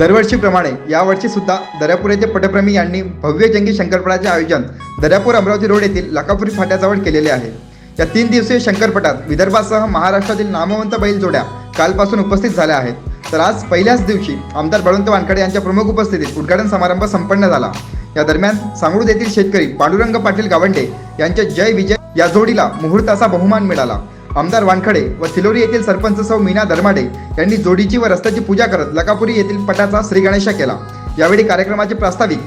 दरवर्षीप्रमाणे यावर्षी सुद्धा दर्यापूर येथे पटप्रेमी यांनी भव्य जंगी शंकरपटाचे आयोजन दर्यापूर अमरावती रोड येथील लकापुरी फाट्याजवळ केलेले आहे. या तीन दिवसीय शंकरपटात विदर्भासह महाराष्ट्रातील नामवंत बैल जोड्या कालपासून उपस्थित झाल्या आहेत. तर आज पहिल्याच दिवशी आमदार बळवंत वानखडे यांच्या प्रमुख उपस्थितीत उद्घाटन समारंभ संपन्न झाला. या दरम्यान सांगळूद येथील शेतकरी पांडुरंग पाटील गावंडे यांच्या जय विजय या जोडीला मुहूर्ताचा बहुमान मिळाला. आमदार वानखडे व सिलोरी येथील सरपंच सौ मीना धर्माडे यांनी जोडीची व रस्त्याची पूजा करत लकापुरी येथील पटाचा श्रीगणेशा केला. यावेळी कार्यक्रमाचे प्रास्ताविक.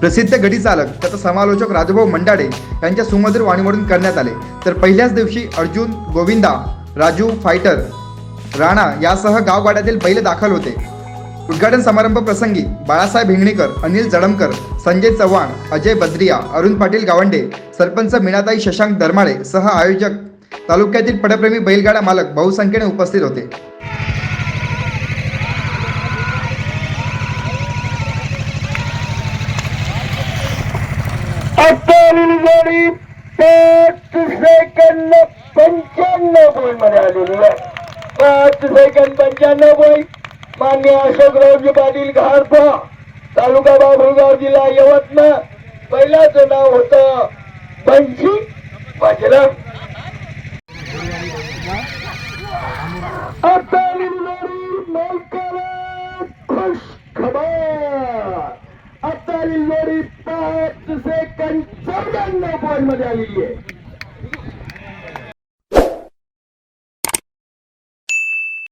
प्रसिद्ध गडी चालक तथा समालोचक राजभाऊ मंडाडे यांच्या सुमधुर वाणीवरून करण्यात आले. तर पहिल्याच दिवशी अर्जुन गोविंदा राजू फायटर राणा यासह गावगाड्यातील बैल दाखल होते. उद्घाटन समारंभ प्रसंगी बाळासाहेब हिंगणेकर अनिल जडमकर संजय चव्हाण अजय बद्रिया अरुण पाटील गावंडे सरपंच मीनाताई शशांक धर्माळे सह आयोजक तालुक्यातील पटप्रेमी बैलगाडा मालक बहुसंख्येने उपस्थित होते. सेकंद पंच्याण्णव बोलमध्ये आलेली आहे. पाच सेकंद पंच्याण्णव बोल मान्य अशोकरावजी पाटील घारपा तालुका बाभुळगाव जिल्हा यवतमाळ. पहिल्याचं नाव होतं बंशी वाजलं अत्तरली जोडी लवकरच खुश खबर आताली जोडी पाच सेकंद चौऱ्याण्णव पॉईंटमध्ये आलेली आहे.